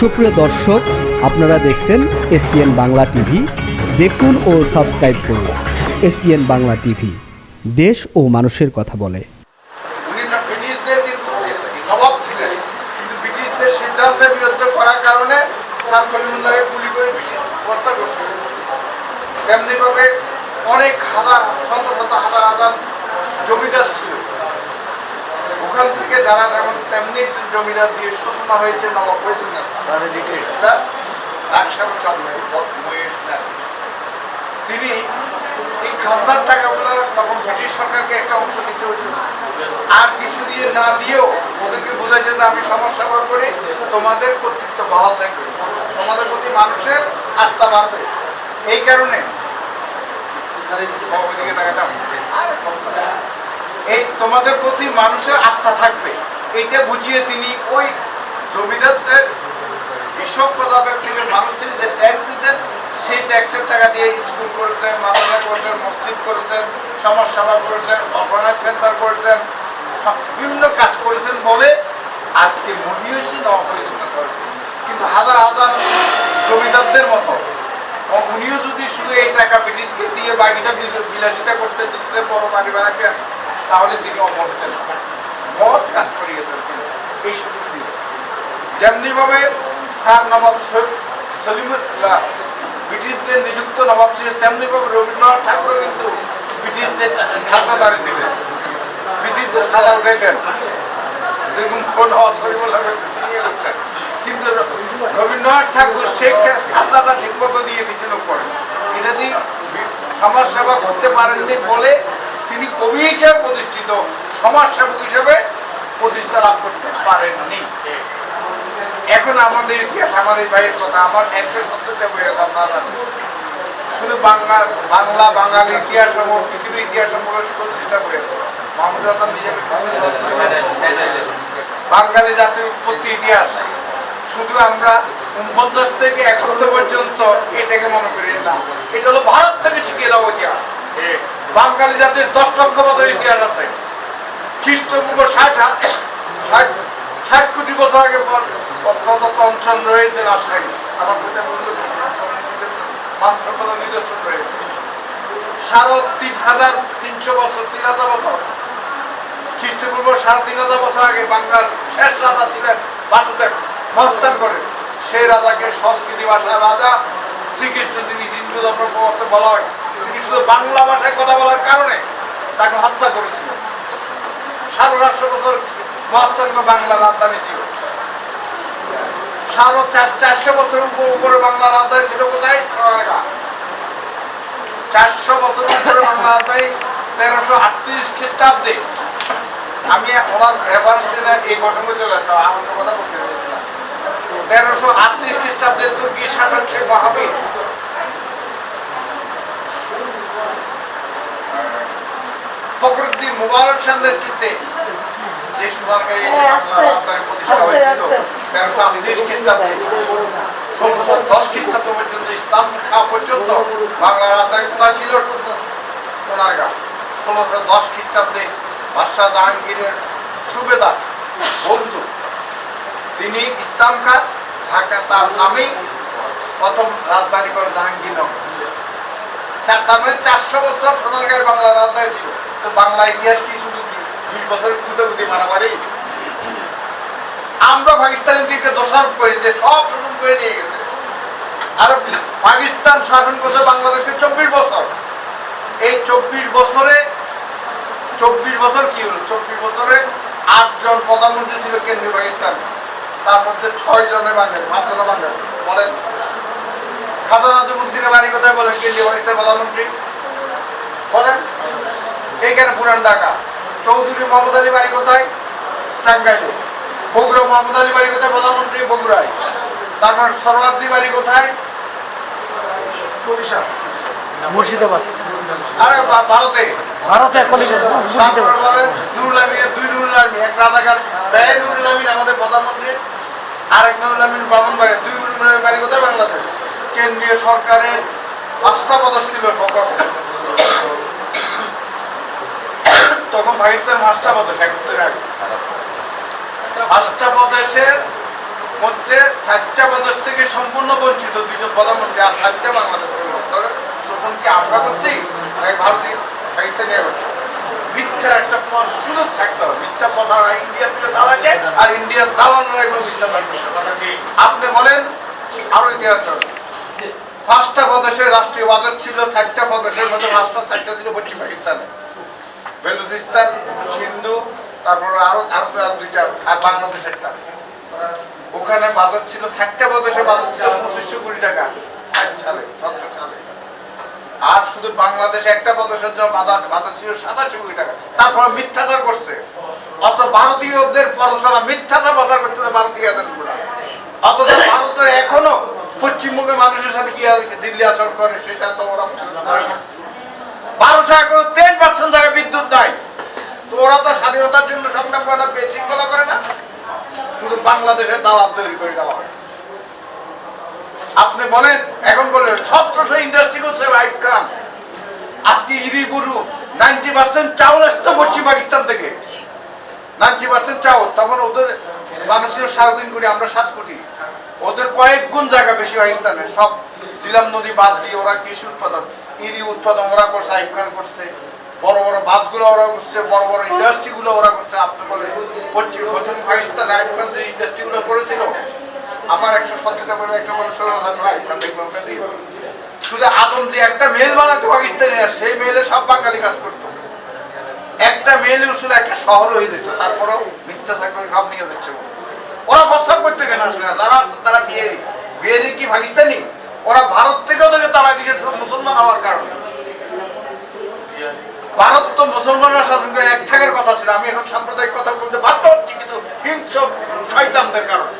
সুপ্রিয় দর্শক, আপনারা দেখছেন এসপিএন বাংলা টিভি। দেখুন ও সাবস্ক্রাইব করুন এসপিএন বাংলা টিভি। দেশ ও মানুষের কথা বলে। অনেক হাজার, শত শত হাজার হাজার জমিদার ছিল। ওখান থেকে যারা যেমন তেমনি জমিদার দিয়ে শোষণা হয়েছে নবাব। তিনি এই খাজনার টাকাগুলো তখন ব্রিটিশ সরকারকে একটা অংশ দিতে হতো আর কিছু দিয়ে না দিয়েও ওদেরকে বোঝাইছে যে আমি সমাজ সেবা করি তোমাদের কর্তৃত্ব বহাল থাকবে তোমাদের প্রতি মানুষের আস্থা বাড়বে এই কারণে ওইদিকে তাকাতাম। এই তোমাদের প্রতি মানুষের আস্থা থাকবে। এইটা বুঝিয়ে তিনি ওই জমিদারদের, কৃষক প্রজাদের থেকে মানুষ থেকে যে ট্যাক্স দিতেন, সেই ট্যাক্সের টাকা দিয়ে স্কুল করেছেন, মাদ্রাসা করেছেন, মসজিদ করেছেন সমাজ সেবা করেছেন অর্গানাইজ সেন্টার করেছেন বিভিন্ন কাজ করেছেন বলে আজকে মহিষী নবপ্রয়োজনীয় সরকার কিন্তু হাজার হাজার জমিদারদের মতো উনিও যদি শুধু এই টাকা ব্রিটিশকে দিয়ে বাকিটা বিল- বিলাসিতা করতে দিতে, বড় বাড়ি বানাতেন তাহলে তিনি অমরতেন মত কাজ করে গেছেন তিনি। এই সুযোগ দিয়ে। যেমনিভাবে স্যার নবাব সলিমুল্লাহ ব্রিটিশদের নিযুক্ত নবাব ছিলেন, তেমনিভাবে রবীন্দ্রনাথ ঠাকুরও কিন্তু ব্রিটিশদের খাতাদারি ছিলেন। ব্রিটিশদের সাদা উঠাইতেন। যেরকম কোন কিন্তু রবীন্দ্রনাথ ঠাকুর সেই খাতাটা ঠিক মতো দিয়ে দিয়েছিল পরে এটা দিয়ে সমাজ সেবা করতে পারেননি বলে তিনি কবি হিসেবে প্রতিষ্ঠিত সমাজ সেবক হিসেবে প্রতিষ্ঠা লাভ করতে পারেননি। এখন আমাদের ইতিহাস, আমার এই ভাইয়ের কথা, আমার একশো সত্তরটা বই আছে। আপনারা জানেন। শুধু বাংলা বাংলা, বাঙালি ইতিহাস সমূহ, পৃথিবীর ইতিহাস চল্লিশটা বই আছে মাহমুদ হাসান বাঙালি জাতির উৎপত্তি ইতিহাস। শুধু আমরা উনপঞ্চাশ থেকে একাত্তর পর্যন্ত এটাকে মনে করি না। এটা হলো ভারত থেকে শিখিয়ে দেওয়া ইতিহাস। বাঙালি জাতির দশ লক্ষ বছর ইতিহাস আছে। খ্রিস্টপূর্ব ষাট ষাট কোটি বছর আগে পর- প্রদত্ত অঞ্চল রয়েছে রাজশাহী। আমার কোথায় মানুষ নিদর্শন রয়েছে। সাড়ে তিন হাজার তিনশো বছর, তিন হাজার বছর। খ্রিস্টপূর্ব সাড়ে তিন হাজার বছর আগে বাংলার শেষ রাজা ছিলেন বাসুদেব মস্তান করে। সেই রাজাকে সংস্কৃতি ভাষার রাজা শ্রীকৃষ্ণ তিনি হিন্দু ধর্ম বলা হয়। তিনি শুধু বাংলা ভাষায় কথা বলার কারণে তাকে হত্যা মহাস্তান বাংলার রাজধানী ছিল। সাড়ে চার চারশো বছর উপরে বাংলার রাজধানী ছিল কোথায়? চারশো বছর উপরে বাংলা রাজধানী তেরোশো আটত্রিশ খ্রিস্টাব্দে। আমি এই প্রসঙ্গে চলে আসতাম আর কথা বলতে তেরোশো আটত্রিশ খ্রিস্টাব্দে তুর্কি শাসক শেখ মহাবীর ফখরুদ্দিন মুবারক শাহ নেতৃত্বে যে সোনারগাঁয়ে হ্যাঁ, আস্তে, বাংলা রাজধানী প্রতিষ্ঠা হয়েছিল তেরোশো আটত্রিশ খ্রিস্টাব্দে। ষোলোশো দশ খ্রিস্টাব্দ পর্যন্ত ইসলাম শিক্ষা পর্যন্ত বাংলা রাজধানী কোথায় ছিল? সোনারগাঁ। ষোলোশো দশ খ্রিস্টাব্দে বাদশাহ জাহাঙ্গীরের সুবেদার বন্ধু। তিনি ইসলাম খান ঢাকা তার নামেই প্রথম রাজধানী করে জাহাঙ্গীরনগর। তার মানে চারশো বছর সোনারগাঁয়ে বাংলা রাজধানী ছিল। তো বাংলা ইতিহাস কি শুধু বিশ বছরের কুদে মারামারি? আমরা পাকিস্তানের দিকে দোষারোপ করি যে সব শোষণ করে নিয়ে গেছে। আর পাকিস্তান শাসন করছে বাংলাদেশকে চব্বিশ বছর। এই চব্বিশ বছরে, চব্বিশ বছর কি হলো? চব্বিশ বছরে আটজন প্রধানমন্ত্রী ছিল কেন্দ্রীয় পাকিস্তান। তার মধ্যে ছয় জনের বাঙালি পাঁচজনের বাঙালি বলেন। খাজা নাজমুদ্দিনের বাড়ি কোথায় বলেন? কেন্দ্রীয় পাকিস্তান প্রধানমন্ত্রী। বলেন। এইখানে পুরান ঢাকা। চৌধুরী মোহাম্মদ আলী বাড়ি কোথায়? টাঙ্গাইলে। বগুড়া মোহাম্মদ আলী বাড়ি কোথায়? প্রধানমন্ত্রী বগুড়ায়। তারপর সরওয়ার্দি বাড়ি কোথায়? বরিশাল। মুর্শিদাবাদ। আরে ভারতে। ভারতে এক রাজাকার। ব্যয় নুরুল আমিন আমাদের প্রধানমন্ত্রী আরেক নুরুল আমিন ব্রাহ্মণবাড়ি দুই নুরুল বাড়ি কোথায়? বাংলাদেশ। কেন্দ্রীয় সরকারের পদক ছিল সরকার তখন পাকিস্তান মধ্যে চারটা প্রদেশ থেকে সম্পূর্ণ বঞ্চিত দুজন প্রধানমন্ত্রী, আর চারটা বাংলাদেশ থেকে শোষণ কি আমরা করছি? নাকি ভারতীয় মিথ্যার একটা সুযোগ থাকতে হবে। মিথ্যা কথা ইন্ডিয়া থেকে দালাকে আর ইন্ডিয়ার দালালরা এগুলো মিথ্যা থাকবে আপনি বলেন, আরও ইতিহাস পাঁচটা প্রদেশের রাষ্ট্রীয় বাজেট ছিল, চারটা প্রদেশের মধ্যে পাঁচটা, চারটা ছিল পশ্চিম পাকিস্তানে। বেলুচিস্তান, সিন্ধু, তারপরে আরও দুইটা বাংলাদেশ একটা। ওখানে বাজেট ছিল ষাটটা প্রদেশে বাজেট ছিল, পঁচিশশো কোটি টাকা, ষাট সালে, সত্তর সালে। আর শুধু বাংলাদেশে একটা প্রদেশের জন্য বাজার বাজার ছিল সাতাশি কোটি টাকা। তারপর মিথ্যাচার করছে। অত ভারতীয়দের পড়াশোনা মিথ্যাচার বাজার করতেছে ভারতীয়দের অথচ ভারতের এখনও পশ্চিমবঙ্গের মানুষের সাথে কি দিল্লি আচরণ করে, সেটা তো ওরা করে বারোশো এখনও টেন পার্সেন্ট জায়গায় বিদ্যুৎ নাই। তো ওরা তো স্বাধীনতার জন্য সংগ্রাম করে না বেশৃঙ্খলা করে না? শুধু বাংলাদেশের দালাল তৈরি করে দেওয়া হয়। আপনি বলেন, এখন বলেন সতেরোশো ইন্ডাস্ট্রি করছে আইব খান আজকে ইরি গুরু নাইনটি পার্সেন্ট চাউল আসতো পশ্চিম পাকিস্তান থেকে। নাইনটি পার্সেন্ট চাউল, তখন ওদের মানুষের সাড়ে তিন কোটি আমরা সাত কোটি। ওদের কয়েক গুণ জায়গা বেশি পাকিস্তানে সব জিলাম নদী বাদ দিয়ে ওরা কৃষি উৎপাদন, ইরি উৎপাদন ওরা করছে আইব খান করছে, বড় বড় বাঁধগুলো ওরা করছে, বড় বড় ইন্ডাস্ট্রি গুলো ওরা করছে, আপনি পশ্চিম প্রথম পাকিস্তান আইব খান যে ইন্ডাস্ট্রি গুলো করেছিল, আমার একশো সত্তরটা পরে একটা মানুষ ষোলো হাজার শুধু আদম দিয়ে একটা মেল বানাতে পাকিস্তানিরা সেই মেলে সব বাঙালি কাজ করতো। একটা মেল উসুল একটা শহর হয়ে যেত, তারপরেও মিথ্যা চাকরি সব নিয়ে যাচ্ছে। ওরা। প্রস্তাব করতে কেন আসলে? যারা আসতো তারা বিয়েরি বিয়েরি কি পাকিস্তানি ওরা ভারত থেকেও থেকে তারা দিকে সব মুসলমান হওয়ার কারণে ভারত তো মুসলমানরা শাসন করে এক থাকার কথা ছিল আমি এখন সাম্প্রদায়িক কথা বলতে বাধ্য হচ্ছি কিন্তু হিংস শয়তানদের কারণে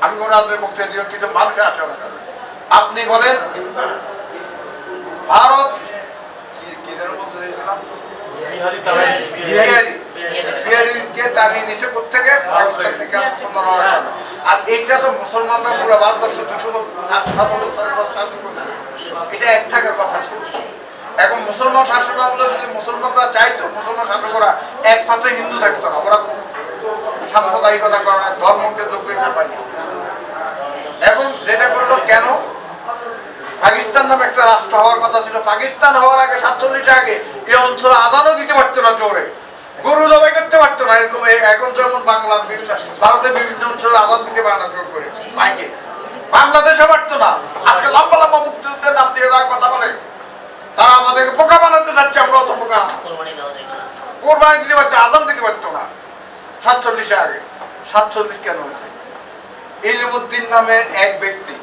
আমি কোনো আপনার বক্তব্য দিও কিন্তু মানুষের আচরণ আপনি বলেন ভারত কি- কি যেন বলতে চাইছিলাম? বিহারি বিহারিকে তাড়িয়ে দিছে কোথেকে পাকিস্তান থেকে আর এটা তো মুসলমানরা পুরো ভারতবর্ষ দুশো শাসন এটা এক থাকার কথা ছিল। এখন মুসলমান শাসক আমলে যদি মুসলমানরা চাইতো, মুসলমান শাসকরা এক পাশে হিন্দু থাকতো না। ওরা সাম্প্রদায়িকতা করে ধর্মকে যোগ্য হিসাবে এবং যেটা করল, কেন? পাকিস্তান নামে একটা রাষ্ট্র হওয়ার কথা ছিল। পাকিস্তান হওয়ার আগে সাতচল্লিশ আগে এই অঞ্চলে আদানও দিতে পারতো না জোরে। গরু জবাই না এরকম এখন যেমন বাংলার বিভিন্ন ভারতের বিভিন্ন অঞ্চলে না জোর করে। মাইকে বাংলাদেশে পারতো না। আজকে লম্বা লম্বা মুক্তিযুদ্ধের নাম দিয়ে তারা কথা বলে। তারা আমাদেরকে বোকা বানাতে যাচ্ছে আমরা অত বোকা কোরবানি দিতে পারতো আদান দিতে পারতো না। সাতচল্লিশে আগে। সাতচল্লিশ কেন হয়েছে? ইলিমুদ্দিন নামের এক ব্যক্তি।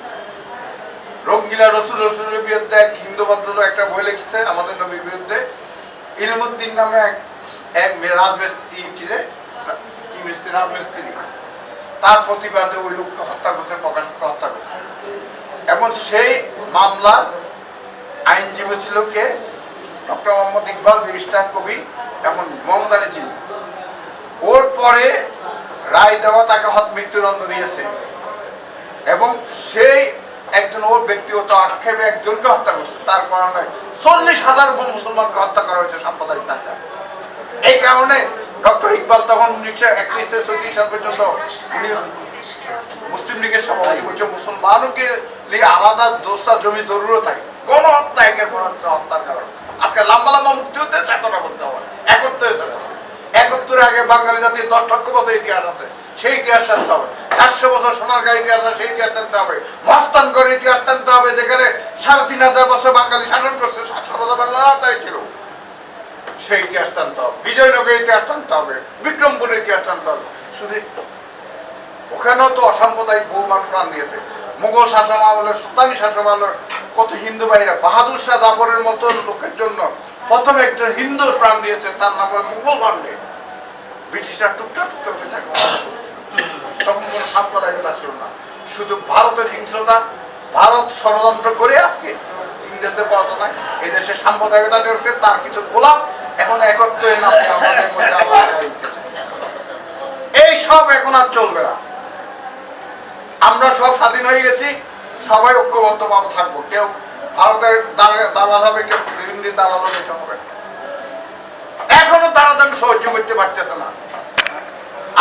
রঙ্গিলা রসুল রসুলের বিরুদ্ধে এক হিন্দু ভদ্রলোক একটা বই লিখছে আমাদের নবীর বিরুদ্ধে। ইলমুদ্দিন নামে এক এক রাজমিস্ত্রি কি মিস্ত্রি? রাজমিস্ত্রি। তার প্রতিবাদে ওই লোককে হত্যা করছে প্রকাশ করে হত্যা করছে। এবং সেই মামলার আইনজীবী ছিল কে? ডক্টর মোহাম্মদ ইকবাল, ব্যারিস্টার কবি এখন মমতারি ছিল। ওর পরে রায় দেওয়া তাকে হত মৃত্যুদণ্ড দিয়েছে। এবং সেই একজন ওর ব্যক্তিগত আক্ষেপে একজনকে হত্যা করছে। তার কারণে চল্লিশ হাজার মুসলমানকে হত্যা করা হয়েছে সাম্প্রদায়িক টাকা এই কারণে ডক্টর ইকবাল তখন উনিশশো একত্রিশ থেকে চৌত্রিশ সাল পর্যন্ত উনি মুসলিম লীগের সভাপতি বলছে মুসলমানকে লিগে আলাদা দোষা জমি জরুরত থাকে গণহত্যা একের পর হত্যার কারণ। আজকে লম্বা লম্বা মুক্তিযুদ্ধের চেতনা করতে হবে, একত্র হয়েছে একত্তরের আগে বাঙালি জাতির দশ লক্ষ বছর ইতিহাস আছে, সেই ইতিহাস জানতে হবে। চারশো বছর সোনারগাঁ ইতিহাস আছে, সেই ইতিহাস জানতে হবে। মস্তানগড়ের ইতিহাস জানতে হবে, যেখানে সাড়ে তিন হাজার বছর বাঙালি শাসন করছে সাতশো বছর বাংলা তাই ছিল। সেই ইতিহাস জানতে হবে। বিজয়নগরের ইতিহাস জানতে হবে বিক্রমপুরের ইতিহাস জানতে হবে। শুধু ওখানেও তো অসাম্প্রদায়িক বহু মানুষ প্রাণ দিয়েছে। মুঘল শাসন আমলের সুলতানি শাসন আমলের কত হিন্দু ভাইরা, বাহাদুর শাহ জাফরের মতো লোকের জন্য প্রথম একজন হিন্দু প্রাণ দিয়েছে, তার নাম হলো মুঘল পান্ডে ব্রিটিশরা টুকটা টুকটা করে তাকে তখন কোনো সাম্প্রদায়িকতা ছিল না। শুধু ভারতের হিংস্রতা, ভারত ষড়যন্ত্র করে আজকে ইংরেজদের পড়াশোনায় এই দেশে সাম্প্রদায়িকতা করছে তার কিছু গোলাম এখন একত্রে। এই সব এখন আর চলবে না। আমরা সব স্বাধীন হয়ে গেছি, সবাই ঐক্যবদ্ধ ভাবে থাকব। কেউ ভারতের দালাল হবে, কেউ দিল্লির দালাল হবে, কেউ হবে। এখনও তারা যেন সহ্য করতে পারতেছে না।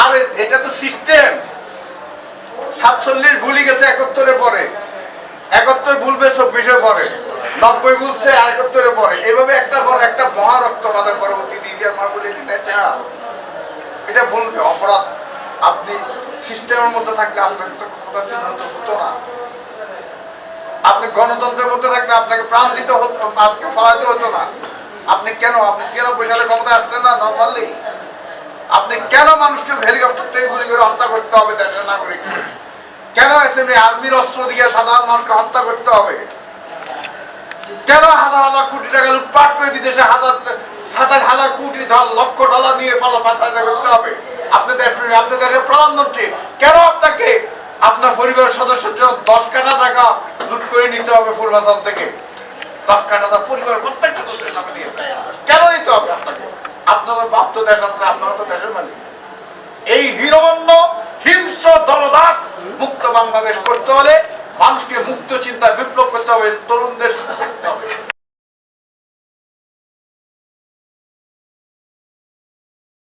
আর এটা তো সিস্টেম সাতচল্লিশ ভুলি গেছে একাত্তরে পরে। একাত্তর ভুলবে চব্বিশে পরে। নব্বই ভুলছে একাত্তরে পরে। এভাবে একটা পর একটা মহারক্তবাদের পরবর্তী ইন্ডিয়ার মার্বল চেহারা। এটা ভুলবে অপরাধ। আপনি সিস্টেমের মধ্যে থাকলে আপনাকে তো ক্ষমতা সিদ্ধান্ত হতো না। আপনি গণতন্ত্রের মধ্যে থাকলে আপনাকে প্রাণ দিতে হতো, আজকে ফলাতে হতো না। আপনি কেন, আপনি ছিয়ানব্বই সালে ক্ষমতা আসছেন না নর্মালি আপনি কেন মানুষকে হেলিকপ্টার থেকে গুলি করে হত্যা করতে হবে দেশের নাগরিক কেন এসএমনি আর্মির অস্ত্র দিয়ে সাধারণ মানুষকে হত্যা করতে হবে? কেন হাজার হাজার কোটি টাকা লুটপাট করে বিদেশে হাজার হাজার হাজার কোটি ধর লক্ষ ডলার নিয়ে পালা পাঠাতে করতে হবে? আপনি দেশ আপনি দেশের প্রধানমন্ত্রী। কেন আপনাকে আপনার পরিবারের সদস্যের জন্য দশ কাটা টাকা লুট করে নিতে হবে পূর্বাচল থেকে? দশ কাটা টাকা পরিবার, প্রত্যেকটা সদস্যের নামে দিয়ে কেন নিতে হবে আপনাকে? আপনারা বাপ তো দেশ আছে আপনারা তো দেশের মালিক। এই হীরমন্য হিংস্র দলদাস মুক্ত বাংলাদেশ করতে হলে মানুষকে মুক্ত চিন্তায় বিপ্লব করতে হবে তরুণদের করতে হবে।